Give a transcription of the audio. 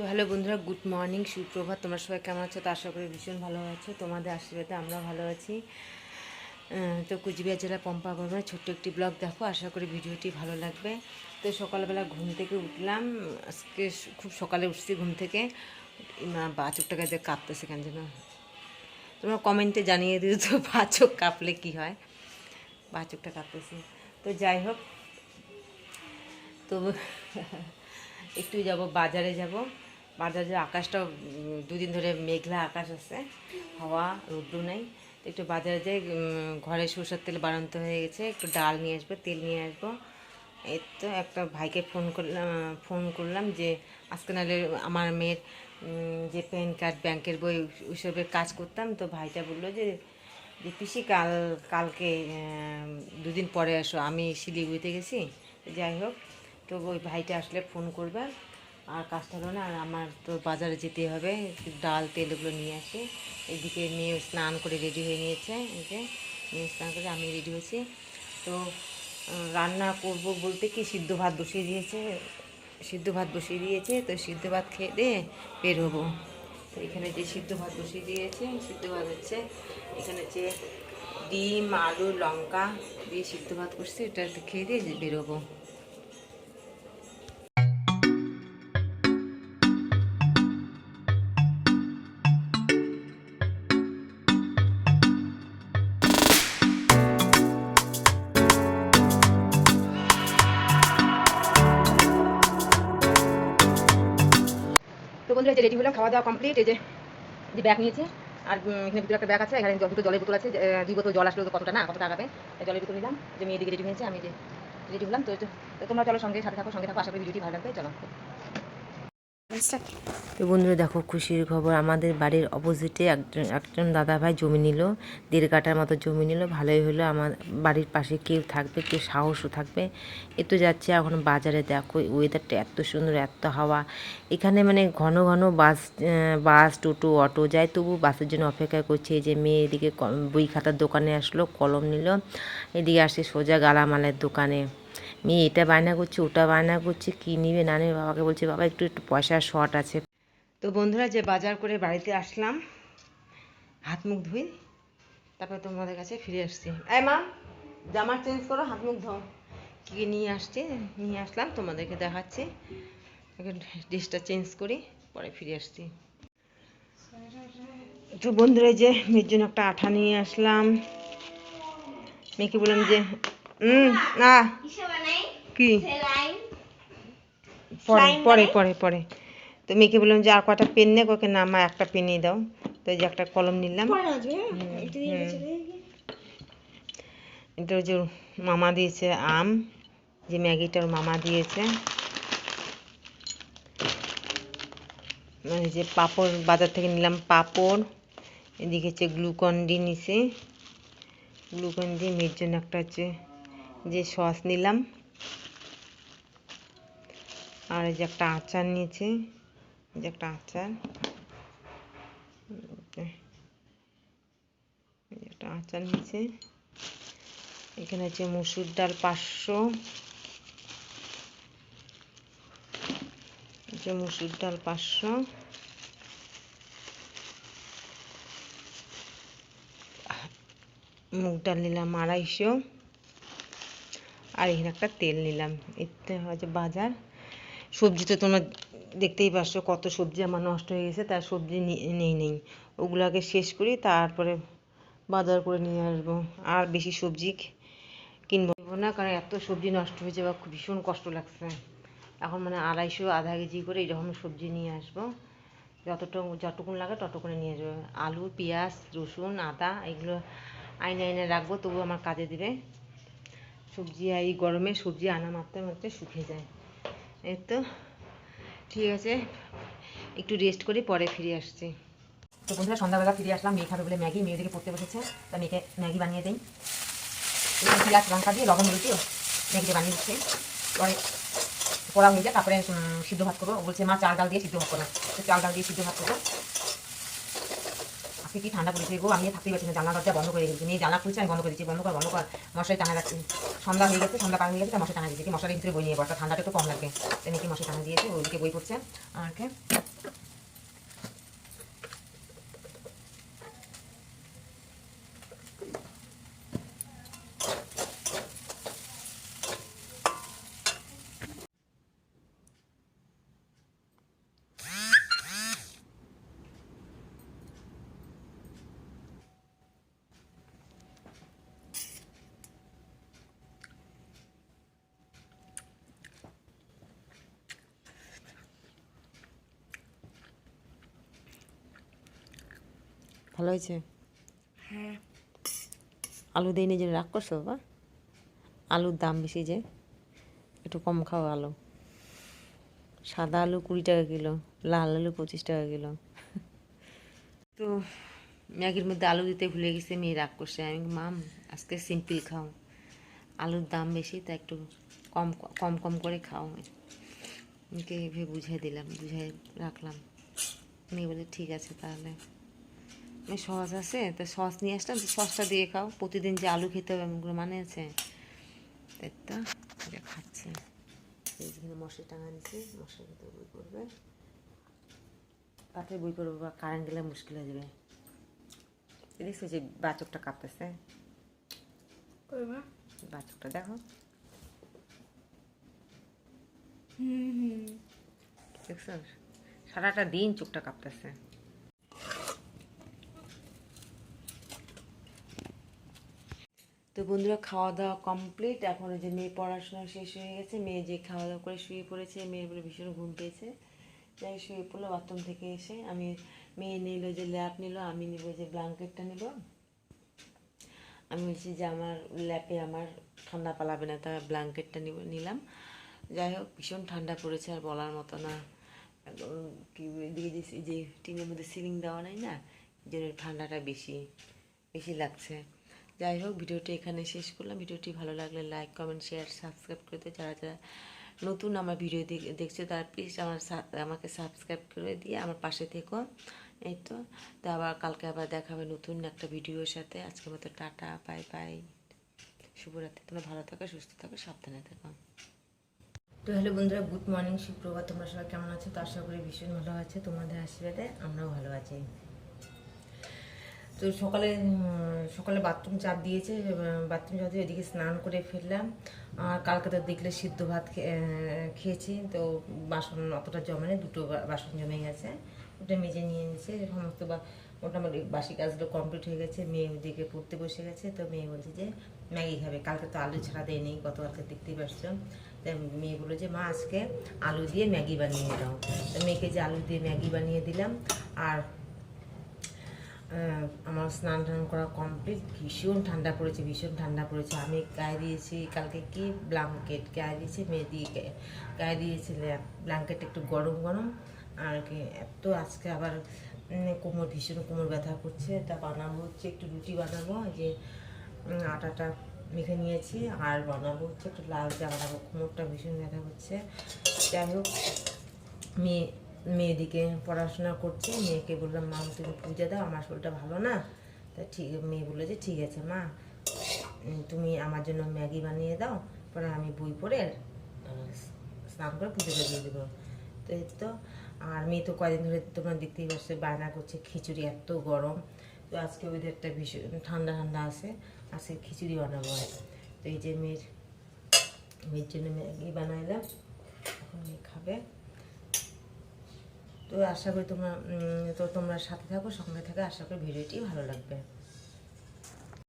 তো হ্যালো বন্ধুরা, good morning, সুপ্রভাত। তোমরা সবাই কেমন আছো? তো আশা করি ভীষণ ভালো আছো। তোমাদের আশীর্বাদে আমরা ভালো আছি। তো কুচবিহার জেলা পম্পা বর্মার ছোট্ট একটি ব্লগ দেখো। আশা করি ভিডিওটি ভালো লাগবে। তো সকালবেলা ঘুম থেকে উঠলাম। আজকে খুব সকালে উঠছি ঘুম থেকে। বাচকটাকে দিয়ে কাঁপতেছে কেন যেন তোমরা কমেন্টে জানিয়ে দিও তো বাচক কাঁপলে কি হয়। বাচকটা কাঁপতেছে। তো যাই হোক, তো একটু যাব, বাজারে যাব। বাজারে আকাশটা দুদিন ধরে মেঘলা আকাশ আছে, হাওয়া, রৌদ্র নেই। তো একটু বাজারে যাই ঘরে সরষের তেল বাড়ান্ত হয়ে গেছে, একটু ডাল নিয়ে আসব, তেল নিয়ে আসব। এই তো একটা ভাইকে ফোন করলাম ফোন করলাম যে, আজকে নাহলে আমার মেয়ের যে প্যান কার্ড, ব্যাংকের বই ওইসবের কাজ করতাম। তো ভাইটা বলল যে যে পিসি কাল, কালকে দুদিন পরে আসো। আমি শিলিগুড়িতে গেছি, যাই হোক। তো ওই ভাইটা আসলে ফোন করবে। আর কাজটা হলো না, আর আমার তো বাজারে যেতে হবে, ডাল, তেল এগুলো নিয়ে আসি। এদিকে মেয়ে স্নান করে রেডি হয়ে নিয়েছে যে মেয়ে স্নান করে আমি রেডি হয়েছি। তো রান্না করব বলতে কি, সিদ্ধ ভাত বসিয়ে দিয়েছে, সিদ্ধ ভাত বসিয়ে দিয়েছে, তো সিদ্ধ ভাত খেয়ে দিয়ে বের হব। তো এখানে যে সিদ্ধ ভাত বসিয়ে দিয়েছে, সিদ্ধ ভাত হচ্ছে, এখানে যে ডিম, আলু, লঙ্কা দিয়ে সিদ্ধ ভাত করছি, এটা খেয়ে দিয়ে বেরোবো বন্ধুরা, যে রেডি হলাম খাওয়া দাওয়া কমপ্লিট এই যে যে ব্যাগ নিয়েছে, আর এখানে ভিতরে একটা ব্যাগ আছে, এখানে দুটো জলের বোতল আছে দুই বোতল জল আসলে কতটা না, কতটা আগাবে জলের বোতল নিলাম, যে মেয়ে দিকে রেডি হয়েছে, আমি যে রেডি হলাম তো তোমরা চলো সঙ্গে সাথে থাকো, সঙ্গে থাকো, আশা করি ভিডিওটি ভালো লাগবে, চলো। তো বন্ধুরা দেখো, খুশির খবর, আমাদের বাড়ির অপোজিটে একজন একজন দাদাভাই জমি নিল, দেড় কাটার মতো জমি নিল, ভালোই হলো। আমার বাড়ির পাশে কেউ থাকবে, কেউ সাহসও থাকবে। এ তো যাচ্ছে এখন বাজারে, দেখো ওয়েদারটা এত সুন্দর, এত হাওয়া। এখানে মানে ঘন ঘন বাস বাস, টোটো, অটো যায়, তবু বাসের জন্য অপেক্ষা করছে। যে মেয়ে এদিকে বই খাতার দোকানে আসলো, কলম নিল, এদিকে আসে সোজা গালামালের দোকানে। মেয়ে এটা বায়না করছে, ওটা বায়না করছে, কী নিবে না নেবে? বাবাকে বলছে, বাবা, একটু একটু পয়সার শর্ট আছে। তো বন্ধুরা, যে বাজার করে বাড়িতে আসলাম, হাত মুখ ধুই, তারপরে তোমাদের কাছে ফিরে আসছি। এই মা, জামা চেঞ্জ করো, হাত মুখ ধো কী নিয়ে আসছি? নিয়ে আসলাম, তোমাদেরকে দেখাচ্ছি। ড্রেসটা চেঞ্জ করি, পরে ফিরে আসছি। তো বন্ধুরা যে মেয়ের জন্য একটা আঠা নিয়ে আসলাম। মেয়েকে বললাম যে হুম না কি? পরে পরে পরে পরে। তো মেয়েকে বললাম যে আর কটা পেন নে ওকে? না মা একটা পেনই দাও। তো যে একটা কলম নিলাম। এটা যে মামা দিয়েছে আম যে ম্যাগিটা ওর মামা দিয়েছে। মানে যে পাপড় বাজার থেকে নিলাম পাপড়। এদিকে হচ্ছে গ্লুকন ডি নিছে। গ্লুকন ডি মেয়ের জন্য একটা হচ্ছে যে সস নিলাম। আর এই যে একটা আচার নিয়েছে যে একটা আচার। একটা আচার নিয়েছে। এখানে আছে মুসুর ডাল পাঁচশো। মুসুর ডাল পাঁচশো। মুগ ডাল নিলাম আড়াইশো। আর এখানে একটা তেল নিলাম। এতে হচ্ছে বাজার। সবজি তো তোমরা দেখতেই পাচ্ছ কত সবজি আমার নষ্ট হয়ে গেছে, তার সবজি নেই নেই। ওগুলাকে শেষ করি তারপরে বাজার করে নিয়ে আসব। আর বেশি সবজি কিনবো না, কারণ এত সবজি নষ্ট হয়েছে, বা ভীষণ কষ্ট লাগছে। এখন মানে আড়াইশো, আধা কেজি করে এরকম সবজি নিয়ে আসব। যতটুকু যতটুকুন লাগে ততক্ষণে নিয়ে আসব। আলু, পেঁয়াজ, রসুন, আদা, এগুলো আইনে আইনে রাখব তবু আমার কাজে দিবে। সবজি এই গরমে সবজি আনা মাত্র মাত্র শুকিয়ে যায়। এই তো, ঠিক আছে, একটু রেস্ট করি, পরে ফিরে আসছি। তো বন্ধুরা, সন্ধ্যাবেলা ফিরে আসলাম, মেয়ে খাবে বলে ম্যাগি, মেয়ে দিকে পড়তে বসেছে, তা মেয়েকে ম্যাগি বানিয়ে দিই। পেঁয়াজ লঙ্কা দিয়ে লবণ হলুদ দিয়ে ম্যাগিটা বানিয়ে দিচ্ছে। পরে পোড়া হয়ে যায় তারপরে সিদ্ধ ভাত করব। বলছে, মা, চাল, ডাল দিয়ে সিদ্ধ ভাত করো। চাল, ডাল দিয়ে সিদ্ধ ভাত করব। আজকে কি ঠান্ডা পড়েছে গো? আমি থাকতে পারছি না জানলা দরজা বন্ধ করে দিয়েছি মেয়ে জানলা খুলছে, আমি বন্ধ করে দিচ্ছি বন্ধ কর বন্ধ কর। মশারি টানা রাখছি সন্ধ্যা হয়ে গেছে, সন্ধ্যা পাঙিয়ে গেছে মশাই মশারি টানা দিয়েছি। কি মশারির ভিতরে বই নিয়ে বসা? ঠান্ডাটা একটু কম লাগবে। তাই নাকি মশারি টানা দিয়েছে, ওইদিকে বই পড়ছে। আর ভালো হয়েছে? হ্যাঁ। আলু দিয়ে নিজের রাগ করছ বাবা? আলুর দাম বেশি যে একটু কম খাও আলু। সাদা আলু কুড়ি টাকা কিলো লাল আলু পঁচিশ টাকা কিলো। তো ম্যাগির মধ্যে আলু দিতে ভুলে গেছে মেয়ে রাগ করছে। আমি মাম আজকে সিম্পল খাও। আলুর দাম বেশি তা একটু কম কম কম করে খাও। ওকে ভেবে বুঝিয়ে দিলাম বুঝিয়ে রাখলাম। মেয়ে বলে ঠিক আছে তাহলে। সস আছে তো সস নিয়ে আসলাম তো সসটা দিয়ে খাও। প্রতিদিন যে আলু খেতে হবে এমনগুলো মানে আছে এটা খাচ্ছে। এই যেখানে মশলা টাঙা নিচ্ছে মশলার ভিতরে বই করবে তাতে বই করবে বা কারেন্ট গেলে মুশকিল হয়ে যাবে। দেখছ যে বাচকটা কাঁপতেছে। বাচকটা দেখো। দেখছ? সারাটা দিন চোখটা কাঁপতেছে। তো বন্ধুরা খাওয়া দাওয়া কমপ্লিট এখন যে মেয়ে পড়াশোনা শেষ হয়ে গেছে। মেয়ে যে খাওয়া দাওয়া করে শুয়ে পড়েছে, মেয়ের বলে ভীষণ ঘুম পেয়েছে। যাই শুয়ে পড়ল বাথরুম থেকে এসে আমি মেয়ে নিল, যে ল্যাপ নিল, আমি নিব যে ব্ল্যাঙ্কেটটা নিব। আমি বলছি যে আমার ল্যাপে আমার ঠান্ডা পালাবে না তার ব্ল্যাঙ্কেটটা নিব, নিলাম। যাই হোক, ভীষণ ঠান্ডা পড়েছে, আর বলার মতো না। কি এদিকে যে যে টিনের মধ্যে সিলিং দেওয়া নাই না যে ঠান্ডাটা বেশি বেশি লাগছে। যাই হোক ভিডিওটি এখানে শেষ করলাম। ভিডিওটি ভালো লাগলে লাইক কমেন্ট শেয়ার সাবস্ক্রাইব করতে যারা যারা নতুন আমার ভিডিও দেখ- দেখছ, তার প্লিজ আমার আমাকে সাবস্ক্রাইব করে দিয়ে আমার পাশে থেকো। এই তো। তো আবার কালকে আবার দেখা হবে নতুন একটা ভিডিওর সাথে। আজকের মতো টাটা বাই বাই শুভরাত্রি। তোমরা ভালো থাকো, সুস্থ থাকো, সাবধানে থাকো। তো হ্যালো বন্ধুরা গুড মর্নিং সুপ্রভাত। তোমরা সবাই কেমন আছো? তো আশা করি ভীষণ ভালো আছে। তোমাদের আশীর্বাদে আমরাও ভালো আছি। তো সকালে সকালে বাথরুম চাপ দিয়েছে বাথরুম চাপ দিয়ে এদিকে স্নান করে ফিরলাম। আর কালকে দেখলে সিদ্ধ ভাত খেয়েছি, তো বাসন অতটা জমে নেই, দুটো বাসন জমে গেছে। ওটা মেজে নিয়ে নিয়েছে সমস্ত বা, মোটামুটি বাসি কাজগুলো কমপ্লিট হয়ে গেছে, মেয়ে ওদিকে পড়তে বসে গেছে, তো মেয়ে বলছে যে, ম্যাগি খাবে, কালকে তো আলু ছাড়া দেয়নি গতকালকে দেখতেই পারছ। তাই মেয়ে বলল যে, মা, আজকে আলু দিয়ে ম্যাগি বানিয়ে দাও। তো মেয়েকে যে আলু দিয়ে ম্যাগি বানিয়ে দিলাম, আর আমার স্নান টান করা কমপ্লিট ভীষণ ঠান্ডা পড়েছে, ভীষণ ঠান্ডা পড়েছে। আমি গায়ে দিয়েছি, কালকে কি ব্ল্যাঙ্কেট গায়ে দিয়েছি মেয়ে দিয়ে গায়ে- দিয়েছি ব্ল্যাঙ্কেট একটু গরম গরম। আর কি, এত আজকে আবার কোমর, ভীষণ কোমর ব্যথা করছে। তা বানাবো হচ্ছে একটু রুটি বানাবো যে আটাটা মেখে নিয়েছি। আর বানাবো হচ্ছে একটু লাল চা বানাবো। কোমরটা ভীষণ ব্যথা করছে। যাই হোক, মেয়ে মেয়েদিকে পড়াশোনা করছে, মেয়েকে বললাম, মা তুমি পুজো দাও, আমার শরীরটা ভালো না। তা ঠিক, মেয়ে বলল যে, ঠিক আছে, মা তুমি আমার জন্য ম্যাগি বানিয়ে দাও, পরে আমি বই পড়ে স্নান করে পুজোটা দিয়ে দেবো। তো এই তো, আর মেয়ে তো কয়দিন ধরে তোমরা দেখতেই পাচ্ছ বায়না করছে, খিচুড়ি এত গরম। তো আজকে ওয়েদারটা ভীষণ, ঠান্ডা ঠান্ডা আছে, আজকে খিচুড়ি বানাবো। তো এই যে মেয়ের মেয়ের জন্য ম্যাগি বানাইলাম, এখন মেয়ে খাবে। তো আশা করি তোমরা তো তোমরা সাথে থাকো, সঙ্গে থাকো। আশা করি ভিডিওটি ভালো লাগবে।